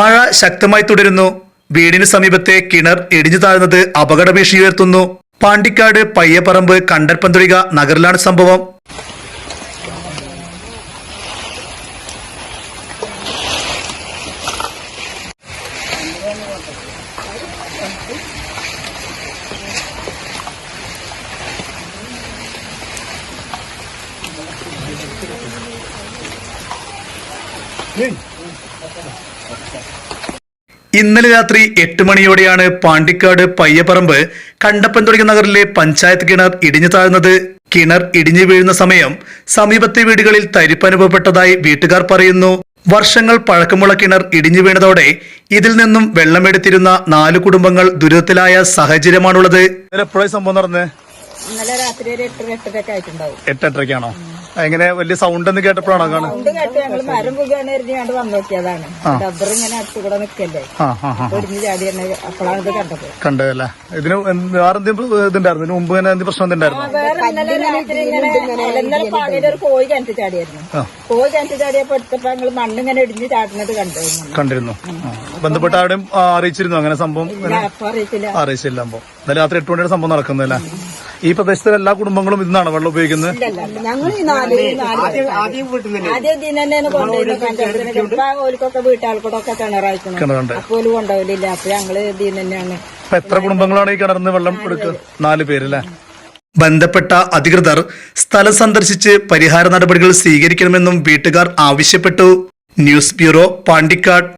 മഴ ശക്തമായി തുടരുന്നു. വീടിന് സമീപത്തെ കിണർ ഇടിഞ്ഞു താഴ്ന്നത് അപകട ഭീഷണി ഉയർത്തുന്നു. പാണ്ടിക്കാട് പയ്യപ്പറമ്പ് കണ്ടൽപ്പന്തുളിക നഗറിലാണ് സംഭവം. ഇന്നലെ രാത്രി എട്ട് മണിയോടെയാണ് പാണ്ടിക്കാട് പയ്യപ്പറമ്പ് കണ്ടപ്പൻതുടിക നഗറിലെ പഞ്ചായത്ത് കിണർ ഇടിഞ്ഞു താഴ്ന്നത്. കിണർ ഇടിഞ്ഞു വീഴുന്ന സമയം സമീപത്തെ വീടുകളിൽ തരിപ്പ് അനുഭവപ്പെട്ടതായി വീട്ടുകാർ പറയുന്നു. വർഷങ്ങൾ പഴക്കമുള്ള കിണർ ഇടിഞ്ഞു വീണതോടെ ഇതിൽ നിന്നും വെള്ളമെടുത്തിരുന്ന നാല് കുടുംബങ്ങൾ ദുരിതത്തിലായ സാഹചര്യമാണുള്ളത്. എപ്പോഴും സംഭവം നടന്നേ? ഇന്നലെ രാത്രി ഒരു എങ്ങനെ വലിയ സൗണ്ട് എന്ന് കേട്ടപ്പോഴാണ് കാണുന്നത്? സൗണ്ട് കേട്ട് ഞങ്ങൾ മരം പുകയാണ് എറിഞ്ഞ് കണ്ട് വന്നു നോക്കിയതാണ്. ഡബ്ബർ ഇങ്ങനെ അടുത്ത് കൂടെ നിൽക്കല്ലേ ആ ആ ആ. ഒടിഞ്ഞ് ചാടി തന്നെ അപ്പോഴാണ് ഇത് കണ്ടത്. കണ്ടതല്ലേ? ഇതിന് എന്ത് വേറെ എന്തെങ്കിലും ഇതുണ്ടായിരുന്നു? ഇതിന് മുമ്പ് ഇങ്ങനെ എന്തെങ്കിലും പ്രശ്നം എന്തുണ്ടായിരുന്നു? വേറെ ഇന്നലെ രാത്രി ഇങ്ങനെ ഇന്നലെ പകൽ ഒരു കോഴി കിണറ്റ് ചാടിയായിരുന്നു. ആ. കോഴി കിണറ്റ് ചാടിയപ്പോ എടുത്തപ്പോ ഞങ്ങൾ മണ്ണ് ഇങ്ങനെ ഇടിഞ്ഞ് ചാടുന്നത് കണ്ടു കണ്ടിരുന്നു. ബന്ധപ്പെട്ട ആരുടെയും അറിയിച്ചിരുന്നു അങ്ങനെ സംഭവം? ഇല്ല അപ്പൊ അറിയത്തില്ല. അറിയിച്ചില്ല അപ്പൊ ഇന്നലെ രാത്രി എട്ട് മണിയുടെ സംഭവം നടക്കുന്നതല്ലേ? ഈ പ്രദേശത്തെ എല്ലാ കുടുംബങ്ങളും ഇന്നാണ് വെള്ളം ഉപയോഗിക്കുന്നത്? ഞങ്ങൾ ഈ നാല് ഈ നാല് ആദ്യം കൊണ്ടുപോയി വീട്ടാൾക്കൂടൊക്കെ കിണറായിക്കണം. കിണറുണ്ട് അപ്പോൾ കൊണ്ടുപോയില്ല അപ്പൊ ഞങ്ങൾ ഇതിന് തന്നെയാണ് അപ്പൊ എത്ര കുടുംബങ്ങളാണ് ഈ കിണറിന്ന് വെള്ളം എടുക്കുക? നാല് പേരല്ലേ? ബന്ധപ്പെട്ട അധികൃതർ സ്ഥലം സന്ദർശിച്ച് പരിഹാര നടപടികൾ സ്വീകരിക്കണമെന്നും വീട്ടുകാർ ആവശ്യപ്പെട്ടു. News bureau Pandikkad.